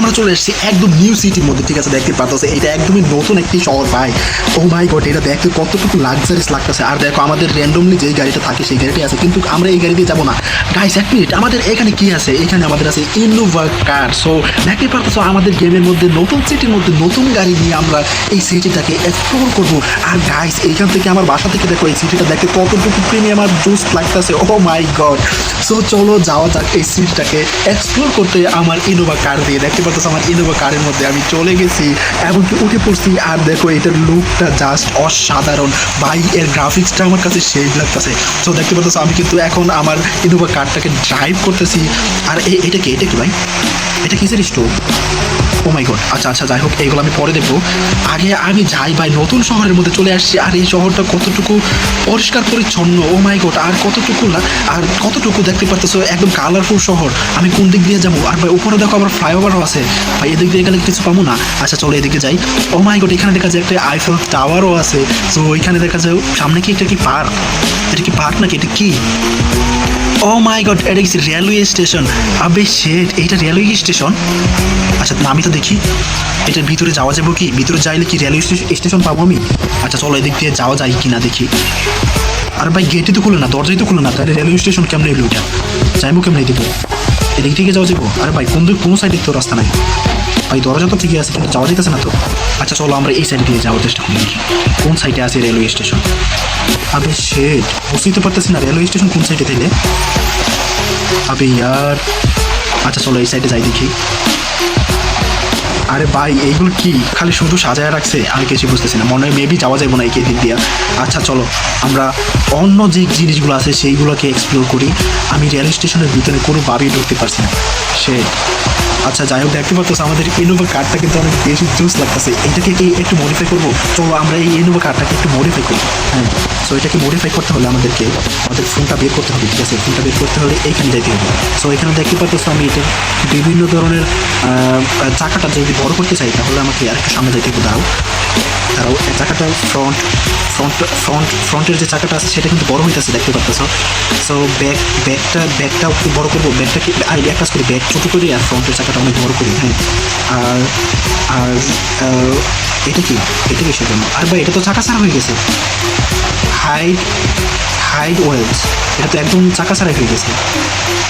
আমরা চলে এসেছি একদম নিউ সিটির মধ্যে, ঠিক আছে? দেখতে পাচ্ছ এটা একদমই নতুন একটি শহর, ভাই। ও মাই গড এটা দেখতে কতটুকু লাক্সারিস লাগতেছে। আর দেখো, আমাদের র্যান্ডমলি যে গাড়িটা থাকে, সেই গাড়িটি আছে। কিন্তু আমরা এই গাড়ি দিয়ে যাব না। গাইস এক মিনিট আমাদের এখানে কি আছে? এখানে আমাদের আছে ইনোভা কার সো দেখতে পাচ্ছ আমাদের গেমের মধ্যে, নতুন সিটির মধ্যে নতুন গাড়ি নিয়ে আমরা এই সিটিটাকে এক্সপ্লোর করব। আর গাইস এইখান থেকে আমার বাসা থেকে দেখো, এই সিটিটা দেখতে কতটুকু প্রিমিয়াম আর জুস লাগতেছে। ও মাই গড সো চলো, যাওয়া যাক এই সিটিটাকে এক্সপ্লোর করতে আমার ইনোভা কার দিয়ে। দেখতে পাচ্ছ আমার ইনোভা কারের মধ্যে আমি চলে গেছি, এমনকি উঠে পড়ছি। আর দেখো, এটার লুকটা জাস্ট অসাধারণ। ভাই, এর গ্রাফিক্সটা আমার কাছে সেই লাগতেছে। সো দেখতে পাচ্ছ আমি কিন্তু এখন আমার ইনোভা কারটাকে ড্রাইভ করতেছি। আর এটা কি? এটা কি, ভাই? এটা কিসের স্টোর ও মাই গড আচ্ছা আচ্ছা যাই হোক, এইগুলো আমি পরে দেখব। আগে আমি যাই ভাই, নতুন শহরের মধ্যে চলে আসছি। আর এই শহরটা কতটুকু পরিষ্কার, পরিচ্ছন্ন ও মাই গড আর কতটুকু না, আর কতটুকু দেখতে পারতেছো? একদম কালারফুল শহর। আমি কোন দিক দিয়ে যাব? আর ভাই, উপরে দেখো আবার ফ্লাইওভারও আছে। ভাই, এদিক দিয়ে গেলে কিছু পাবো না? আচ্ছা চলো এদিকে যাই। ও মাই গড এখানে দেখা যায় একটা আইফেল টাওয়ারও আছে। তো ওইখানে দেখা যায়, সামনে কি এটা কি পার্ক এটা কি পার্ক নাকি? এটা কি? ও মাই গড এটা কি রেলওয়ে স্টেশন আবে শেট এইটা রেলওয়ে স্টেশন আচ্ছা না আমি তো দেখি। এটার ভিতরে যাওয়া যাব কি? ভিতরে যাইলে কি রেলওয়ে স্টেশন পাবো আমি? আচ্ছা চলো এদিক দিয়ে যাওয়া যায় কি না দেখি। আর ভাই গেটই তো খুলে না, দরজাই তো খুলে না, তাহলে রেলওয়ে স্টেশন কেমন এলো ওইটা যাইবো কেমন দিব এদিক থেকে যাওয়া যাব আরে ভাই, কোন কোন সাইডে তো রাস্তা নাই? ভাই দরজা তো ঠিকই আছে, কিন্তু যাওয়া যেতেছে না তো। আচ্ছা চলো আমরা এই সাইড দিয়ে যাওয়ার চেষ্টা করি কোন সাইডে আছে রেলওয়ে স্টেশন আবে শেট বুঝতেই তো পারতেছি না রেলওয়ে স্টেশন কোন সাইডে দিলে আবে, ইয়ার। আচ্ছা চলো এই সাইডে যাই দেখি। আরে ভাই, এইগুলো কি? খালি শুধু সাজায় রাখছে? আমি কিছু বুঝতেছি না, মনে হয় মেবি যাওয়া যাবে না এই দিক দিয়ে। আচ্ছা চলো, আমরা অন্য যে জিনিসগুলো আছে, সেইগুলোকে এক্সপ্লোর করি। আমি রেল স্টেশনের ভিতরে কোনোভাবেই ঢুকতে পারছি না। সে আচ্ছা যাই হোক, দেখতে পারতো আমাদের ইনোভা কার্ডটা কিন্তু অনেক বেশি জুস লাগতেছে। এটাকে কি একটু মডিফাই করব? চলো আমরা এই ইনোভা কার্ডটাকে একটু মডিফাই করি। হ্যাঁ সো এটাকে মডিফাই করতে হলে আমাদেরকে, আমাদের ফোনটা বের করতে হবে, ঠিক আছে? ফোনটা বের করতে হলে এইখানে যাইতে হবে সো এখানে দেখতে পাচ্ছ আমি এটা বিভিন্ন ধরনের চাকাটা যদি বড় করতে চাই, তাহলে আমাকে আরেকটু সামনে যাইতে হবে দাঁড়াও এই চাকাটা ফ্রন্ট ফ্রন্ট ফ্রন্ট ফ্রন্টের যে চাকাটা আছে, সেটা কিন্তু বড় হইতেছে, দেখতে পাচ্ছ। সো ব্যাক ব্যাকটা ব্যাকটা একটু বড় করব? ব্যাকটাকে আর এক কাজ করি ব্যাক ছোটো করি আর ফ্রন্টের চাকাটা অনেক বড় করি হ্যাঁ। আর আর এটা কি? এটা কি সেজন্য আর ভাই, এটা তো চাকা ছাড়া হয়ে গেছে। হাইড হাইড ওয়েলস এটা তো একদম চাকা ছাড়াই হয়ে গেছে।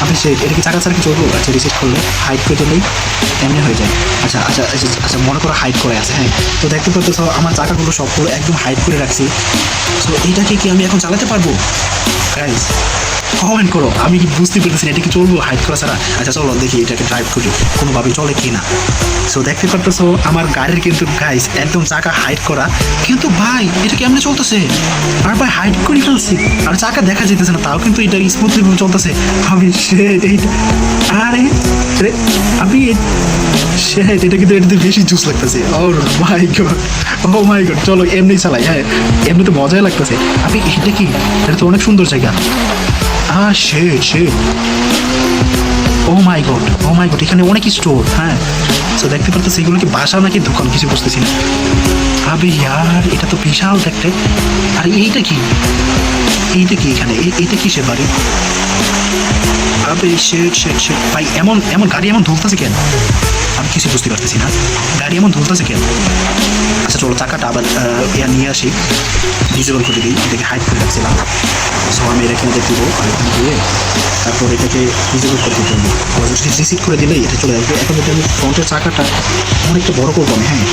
আপনি সে এটা কি চাকা ছাড়া কি চলবো আচ্ছা রিসেট করলে হাইট করে দিলেই এমনি হয়ে যায়। আচ্ছা আচ্ছা আচ্ছা আচ্ছা মনে করো হাইট করে আছে হ্যাঁ। তো দেখতে পাচ্ছ আমার চাকাগুলো সবগুলো একদম হাইট করে রাখছি। সো এইটাকে কি আমি এখন চালাতে পারব? গাইস কমেন্ট করো, আমি কি বুঝতে পেরেছি এটা কি চলবো? হাইড করা ছাড়া আচ্ছা চলো দেখি এটাকে ড্রাইভ করি। কোনোভাবে চলে কি না। সো দেখতে পারতেছো, আমার গাড়ির কিন্তু গাইস একদম চাকা হাইড করা। কিন্তু ভাই, এটা কেমনে চলতেছে? আর ভাই হাইড করে ফেলছি। আর চাকা দেখা যেতেছে না, তাও কিন্তু এটা স্মুথলি চলতেছে। আমি সে আরে আমি সে এটা কিন্তু এটাতে বেশি জুস লাগতেছে। ও my god O my god চলো এমনি চালাই হ্যাঁ। এমনি তো মজাই লাগতেছে। আপনি এটা কি? এটা তো অনেক সুন্দর জায়গা। আ সে সে। ও my god O my god এখানে অনেক স্টোর হ্যাঁ। তো দেখতে পারতেছি এগুলো কি বাসা নাকি দোকান, কিছু বুঝতেছি না। আবে ইয়ার, এটা তো বিশাল দেখতে। আর এইটা কি? এইটা কি এখানে? এই- এইটা কিসের বাড়ি? আবে শেট শেট শেট ভাই, এমন এমন গাড়ি এমন ধুলতেছে কেন? আমি কিছু বুঝতে পারতেছি না। গাড়ি এমন ধুলতেছে কেন? আচ্ছা চলো চাকাটা আবার ইয়া নিয়ে আসি। ভিজুয়াল করে দিই এটাকে হাইড করে রাখছিলাম। সো আমি এটা এখানে দেখব এখানে দিয়ে তারপর এটাকে ভিজুয়াল করে দিতে হবে। যদি রিসিট করে দিলেই এটা চলে আসবে। এখন যদি আমি ফ্রন্টের চাকাটা অনেকটা বড় করব আমি হ্যাঁ।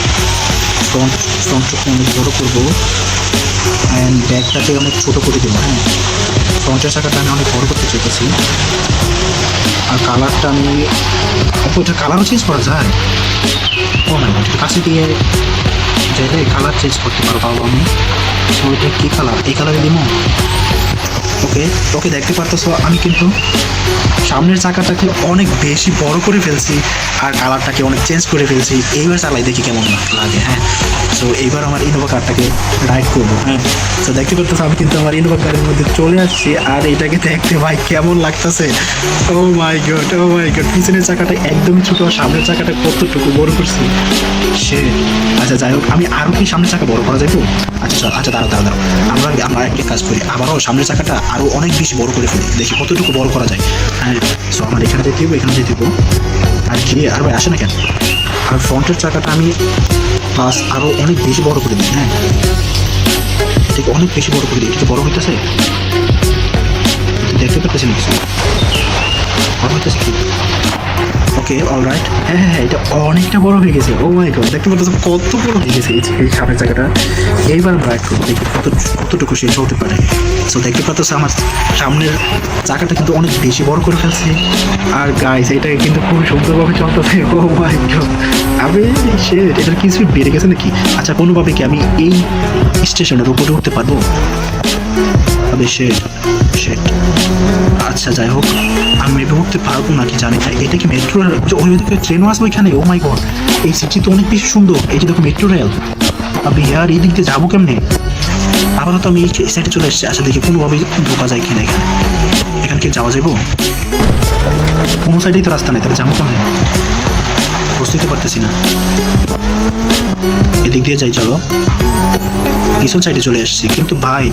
ফ্রন্ট ফ্রন্টটাকে অনেক বড় করব। অ্যান্ড ব্যাগটাকে অনেক ছোটো করে দেবো হ্যাঁ। ফ্রন্টের চাকাটা আমি অনেক বড় করতে চাইতেছি। আর কালারটা আমি এটা কালারও চেঞ্জ করা যায়? ও মাই গড কাছে দিয়ে চাইলে কালার চেঞ্জ করতে পারব আমি। এটা কী কালার এই কালারে দিব ওকে ওকে দেখতে পারতেছো আমি কিন্তু। সামনের চাকাটাকে অনেক বেশি বড় করে ফেলছি আর কালারটাকে অনেক চেঞ্জ করে ফেলছি। এইবার চালাই দেখি কেমন লাগে হ্যাঁ। সো এইবার আমার ইনোভা কারটাকে রাইড করব। হ্যাঁ তো দেখতে পারতেছো আমি কিন্তু আমার ইনোভা কারের মধ্যে চলে আসছি আর এটাকে দেখতে ভাই কেমন লাগতেছে। ও my god O my god পিছনের চাকাটা একদম ছোট আর সামনের চাকাটা কতটুকু বড় করছি? সে আচ্ছা যাই হোক আমি আরও কি সামনের চাকা বড় করা যাব আচ্ছা চল, আচ্ছা দাঁড়াও দাঁড়াও দাঁড়াও। আমরা আমরা একটা কাজ করি আবারও সামনের চাকাটা আরও অনেক বেশি বড় করে ফেলি। দেখি কতটুকু বড় করা যায়। হ্যাঁ সো আমার এখানে যেতে হবে এখানে যেতে দিব আর কি, আর ভাই, আসে না কেন? আর ফ্রন্টের চাকাটা আমি প্লাস আরও অনেক বেশি বড় করে দিই হ্যাঁ? এটাকে অনেক বেশি বড় করে দিই এটা বড় হইতেছে? দেখতে পাচ্ছি না কিছু? বড় হইতেছে কি? ওকে অল রাইট হ্যাঁ হ্যাঁ এটা অনেকটা বড় হয়ে গেছে। ও মাই গড দেখতে পাচ্ছ কত বড় হয়ে গেছে। এই সামনের জায়গাটা। এইবার আমরা রাইট করব দেখি কত, কতটুকু সে চলতে পারে। সো দেখতে পাচ্ছ আমার সামনের চাকাটা কিন্তু অনেক বেশি বড় করে ফেলছে। আর গাইস এটা কিন্তু খুব সুন্দরভাবে চলতেছে। ও মাই গড আবে সে এটার কি স্পিড বেড়ে গেছে নাকি? আচ্ছা কোনোভাবে কি আমি এই স্টেশনের উপরে উঠতে পারব? আবে সে শেট আচ্ছা যাই হোক, আমি মেবি উঠতে পারব নাকি জানি না। এটা কি মেট্রো ওই ওদিকে ট্রেনও আসবে ওইখানে? ও মাই গড এই সিটি তো অনেক বেশি সুন্দর। এই যে দেখো মেট্রো রেল আমি আর এই দিক দিয়ে যাব কেমনে? আপাতত আমি এই সাইডে চলে এসেছি। আচ্ছা দেখি কোনোভাবেই ঢোকা যায় কিনা এখানে। এখানে কি যাওয়া যাব কোনো সাইডেই তো রাস্তা নেই, তাহলে যাব কেমনে? বুঝতে পারতেছি না। এদিক দিয়ে যাই, চলো। পিছন সাইডে চলে আসছি কিন্তু ভাই,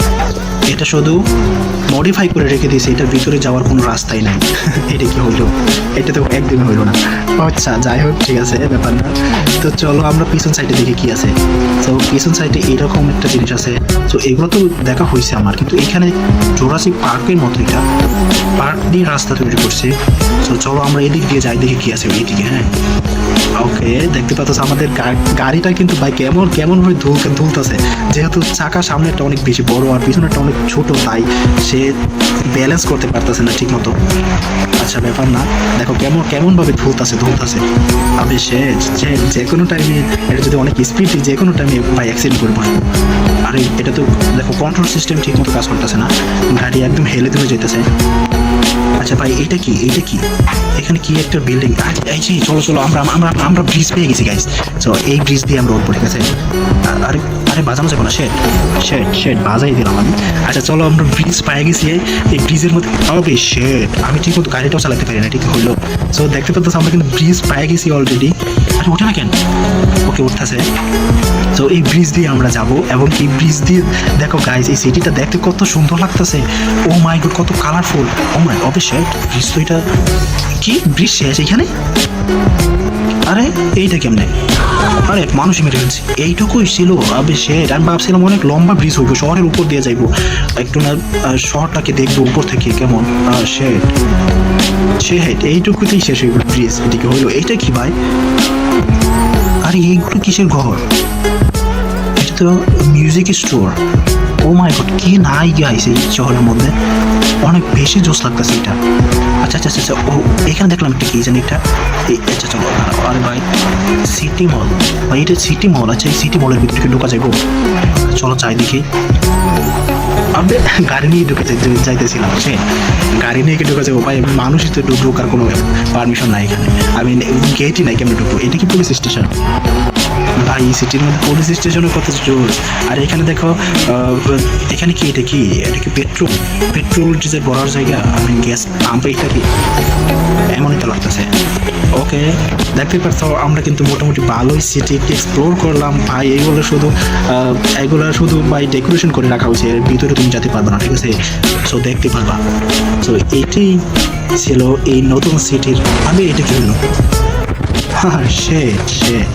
এটা শুধু মডিফাই করে রেখে দিয়েছে। এটার ভিতরে যাওয়ার কোনো রাস্তাই নাই। এটা কি হইল? এটা তো একদিন হইল না। আচ্ছা যাই হোক, ঠিক আছে ব্যাপার না। তো চলো, আমরা পিছন সাইডে দেখি কি আছে। তো পিছন সাইডে এরকম একটা জিনিস আছে। তো এগুলো তো দেখা হয়েছে আমার। কিন্তু এখানে জোরাসিক পার্কের মতো এটা। পার্ক দিয়ে রাস্তা তৈরি করছে। তো চলো আমরা এদিক দিয়ে যাই, দেখি কি আছে এইদিকে হ্যাঁ? ওকে দেখতে পাচ্ছ আমাদের গাড়িটা কিন্তু ভাই কেমন কেমন ভাবে ধুল, ধুলতেছে। যেহেতু চাকা সামনেরটা অনেক বেশি বড় আর পিছনেরটা অনেক ছোট, তাই সে ব্যালেন্স করতে পারতেছে না ঠিক মতো আচ্ছা ব্যাপার না। দেখো কেমন কেমন ভাবে ধুলতেছে ধুলতেছে। আমি সে, যে কোনো টাইমে এটা যদি অনেক স্পিড যে কোনো টাইমে ভাই অ্যাক্সিডেন্ট করব। আরে, এটা তো দেখো কন্ট্রোল সিস্টেম ঠিক মতো কাজ করতেছে না। গাড়ি একদম হেলে তুলে যেতেছে আচ্ছা ভাই এটা কি? এটা কি? এখানে কি একটা বিল্ডিং এই যে, চলো চলো, আমরা আমরা আমরা ব্রিজ পেয়ে গেছি গাইস তো এই ব্রিজ দিয়ে আমরা আছে? আ- আরে আরে বাজানো যাবে না শেট শেট শেট বাজাই দিলাম আমি। আচ্ছা চলো আমরা ব্রিজ পেয়ে গেছি, এই ব্রিজের মধ্যে হবে শেট আমি ঠিক মতো গাড়িটাও চালাতে পারি না, ঠিক হলো। সো দেখতে পাচ্ছ, আমরা কিন্তু ব্রিজ পেয়ে গেছি অলরেডি আরে, ওঠে না কেন? ওকে উঠতেছে। তো এই ব্রিজ দিয়ে আমরা যাব, এবং এই ব্রিজ দিয়ে দেখো গাইজ এই সিটিটা দেখতে কত সুন্দর লাগতেছে। ও মাই গড কত কালারফুল ও মাই অবশ্যই ব্রিজ তো এটা কি? ব্রিজ শেষ এখানে? আরে, এইটা কেমনে? আরে মানুষ মেরে ফেলছি। এইটুকুই ছিল। আমি শেড আমি ভাবছিলাম অনেক লম্বা ব্রিজ হইব, শহরের উপর দিয়ে যাইবো। একটু না শহরটাকে দেখব উপর থেকে কেমন। সে শেড এইটুকুতেই শেষ হইব ব্রিজ এদিকে হইল। এইটা কি ভাই? আরে, এইগুলো কিসের ঘর? এটা তো music store oh my god কি নাই গাইস এই শহরের মধ্যে? অনেক বেশি জোস লাগতেছে এটা। আচ্ছা আচ্ছা আচ্ছা আচ্ছা, ও এখানে দেখলাম একটা কি জানি একটা এই আচ্ছা চলো। আরে ভাই সিটি মল ভাই এটা সিটি মল আচ্ছা এই সিটি মলের ভিতরে ঢোকা যাব চলো যাই দেখি। আমি গাড়ি নিয়ে ঢুকে যাই- যাইতেছিলাম সে গাড়ি নিয়ে ঢুকে যাব ভাই মানুষই তো ঢুক- ঢোকার কোনো পারমিশন নাই এখানে। আমি গেটই নাই কেমন ঢুকবো? এটা কি পুলিশ স্টেশন ভাই, এই সিটির মধ্যে পুলিশ স্টেশনের কত জোর? আর এখানে দেখো এখানে কি, এটা কি? এটা কি পেট্রোল পেট্রোল ডিজেল ভরার জায়গা? আমি গ্যাস পাম্প এটা কি? এমনই তো লাগতেছে। ওকে দেখতে পাচ্ছ আমরা কিন্তু মোটামুটি ভালোই সিটি এক্সপ্লোর করলাম। ভাই এইগুলো শুধু এগুলো শুধু ভাই ডেকোরেশন করে রাখা হয়েছে। এর ভিতরে তুমি যেতে পারবে না, ঠিক আছে? সো দেখতে পারবা। সো এটাই ছিল এই নতুন সিটির আমি এটা কি হলো শেট শেট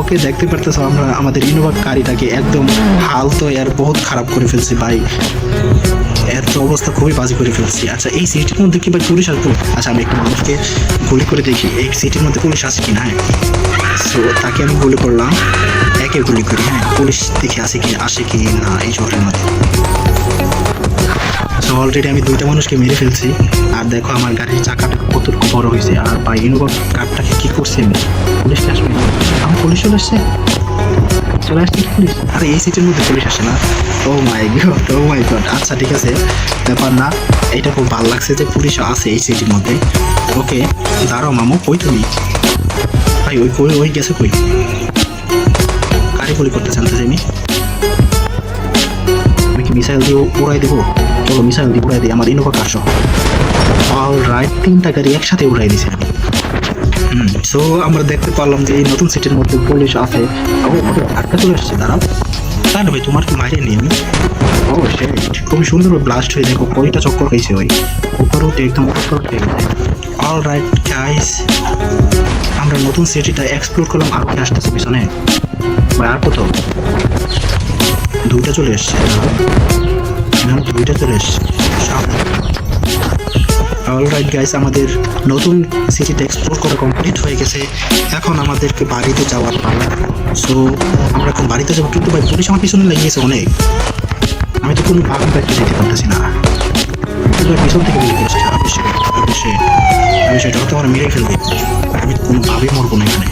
ওকে দেখতে পারতেছো আমরা, আমাদের ইনোভা গাড়িটাকে একদম হালতো আর বহুত খারাপ করে ফেলছি ভাই। এর তো অবস্থা খুবই বাজে করে ফেলছি। আচ্ছা এই সিটির মধ্যে কি ভাই পুলিশ আসব? আচ্ছা আমি একটু মানুষকে গুলি করে দেখি। এই সিটির মধ্যে পুলিশ আসে কি না? সো তাকে আমি গুলি করলাম। একে গুলি করি হ্যাঁ পুলিশ দেখে আসে কি আসে কি না এই শহরের মধ্যে। সো অলরেডি আমি দুইটা মানুষকে মেরে ফেলছি। আর দেখো আমার গাড়ির চাকাটা কতটুকু বড় হয়েছে, আর বা ইনোভা কারটাকে কি করছে আমি পুলিশ আসবে? আমার পুলিশ চলে আসছে? চলে আসছে পুলিশ আরে, এই সিটের মধ্যে পুলিশ আসে না। ও my god O my god আচ্ছা ঠিক আছে। ব্যাপার না এটা খুব ভালো লাগছে যে পুলিশ আছে এই সিটির মধ্যে। ওকে দাঁড়াও মামু, কই তুমি? ভাই, ওই কই, ওই গেছে কই? কারি গুলি করতে জানতে চাইনি আমি কি মিসাইল দিয়ে উড়াই দেবো? চলো মিসাইল দিয়ে উড়াই দিই, আমার ইনোভা কার সহ। অল রাইট তিনটা গাড়ি একসাথে উড়াই আমি সো আমরা দেখতে পারলাম যে এই নতুন সিটির মধ্যে পুলিশ আছে। ও চলে আসছে দাঁড়াও। তাহলে ভাই, তোমার কি মাইরে নেই? ও সে খুবই সুন্দর ব্লাস্ট হয়ে দেখো, কয়টা চক্কর হয়েছে ওই। উপরে উঠে একদম উপরে অল রাইট গাইস আমরা নতুন সিটিটা এক্সপ্লোর করলাম আরও কি আসতেছে পিছনে? ভাই, আর কত? দুইটা চলে এসছে দুইটা চলে এসছে। অলরাইট গাইস আমাদের নতুন সিটিটা এক্সপ্লোর করা কমপ্লিট হয়ে গেছে। এখন আমাদেরকে বাড়িতে যাওয়ার পালা। সো আমরা এখন বাড়িতে যাব। কিন্তু ভাই পুলিশ আমার পিছনে লেগেছে অনেক। আমি তো কোনো বাকি ব্যাগটা যেতে পারতেছি না। পিছন থেকে গুলি করছে অবশ্যই এটা হয়তো আমার মেরে ফেলবে। আমি কোনোভাবেই মরবো না এখানে।